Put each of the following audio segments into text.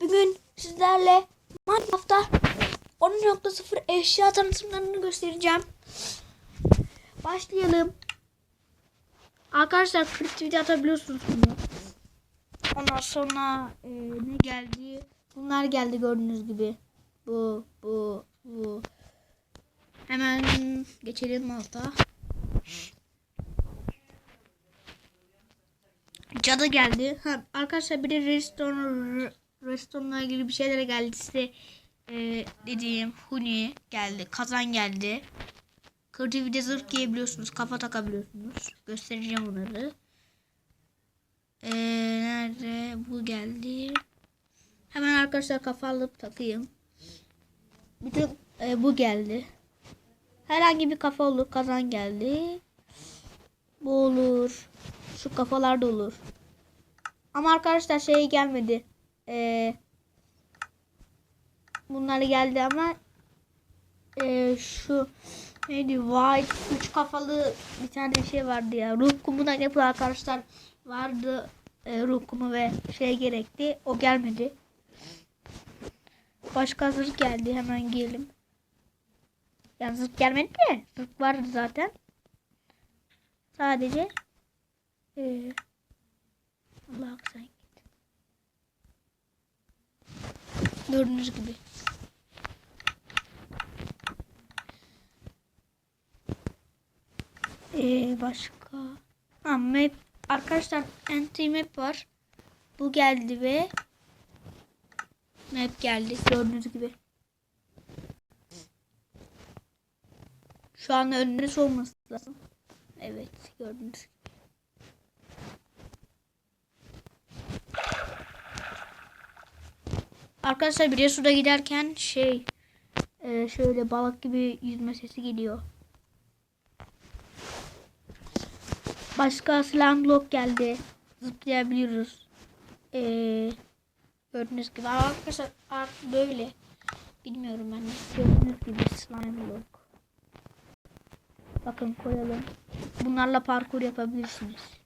Bugün sizlerle Minecraft'ta 10.0 eşya tanıtımlarını göstereceğim. Başlayalım. Arkadaşlar creativity atabiliyorsunuz bunu. Ondan sonra e, ne geldi? Bunlar geldi gördüğünüz gibi. Bu, bu, bu. Hemen geçelim alta. Cadı geldi. Ha, arkadaşlar bir de restoran restoranla ilgili bir şeylere geldi. Size e, dediğim huni geldi. Kazan geldi. Kırıcı bir de zırh giyebiliyorsunuz. Kafa takabiliyorsunuz. Göstereceğim onları. E, nerede? Bu geldi. Hemen arkadaşlar kafa alıp takayım. Bir de e, bu geldi. Herhangi bir kafa olur. Kazan geldi. Bu olur. Şu kafalar da olur. Ama arkadaşlar şey gelmedi. Ee, bunlar geldi ama ee, şu neydi white üç kafalı bir tane şey vardı ya. Ruh kumundan yapılan arkadaşlar vardı. Ee, ruh kumu ve şey gerekti. O gelmedi. Başka zırh geldi. Hemen giyelim. Yani zırh gelmedi de zırh vardı zaten. Sadece ee, Allah sen Gördüğünüz gibi. Ee, başka. Ha, map. Arkadaşlar anti map var. Bu geldi ve map geldi gördüğünüz gibi. Şu an önünüz olması lazım. Evet gördüğünüz gibi. Arkadaşlar bir suda giderken şey e, şöyle balık gibi yüzme sesi geliyor. Başka slam block geldi. Zıplayabiliyoruz. E, gördüğünüz gibi arkadaşlar böyle. Bilmiyorum ben. Gördüğünüz gibi slime block. Bakın koyalım. Bunlarla parkur yapabilirsiniz.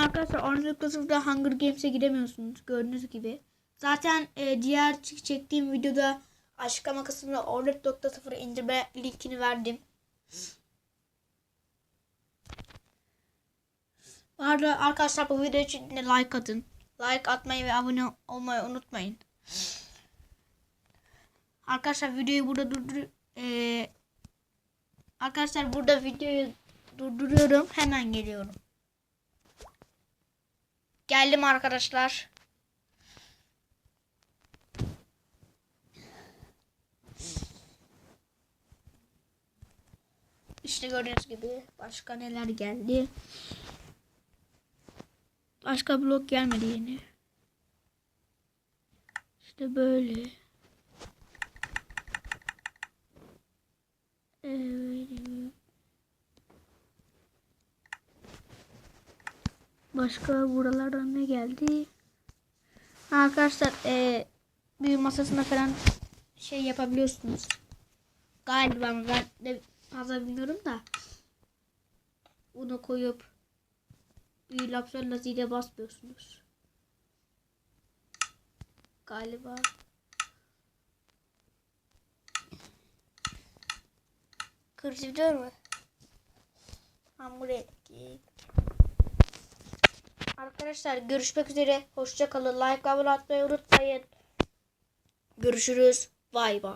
Ama Arkadaşlar Orange Kızıl'da Hunger Games'e giremiyorsunuz gördüğünüz gibi. Zaten e, diğer çektiğim videoda açıklama kısmına Orlet.0 indirme linkini verdim. Bu arkadaşlar bu video için de like atın. Like atmayı ve abone olmayı unutmayın. Arkadaşlar videoyu burada durdur e, Arkadaşlar burada videoyu durduruyorum. Hemen geliyorum. Geldim arkadaşlar. İşte gördüğünüz gibi başka neler geldi. Başka blok gelmedi yine. İşte böyle. Evet. Başka buralardan ne geldi? Ha, arkadaşlar e, büyü masasına falan şey yapabiliyorsunuz. Galiba ben de fazla bilmiyorum da. Bunu koyup büyü lapsörle zile basmıyorsunuz. Galiba. Kırıcı değil mi? Hamburger. Arkadaşlar görüşmek üzere. Hoşça kalın. Like abone atmayı unutmayın. Görüşürüz. Bay bay.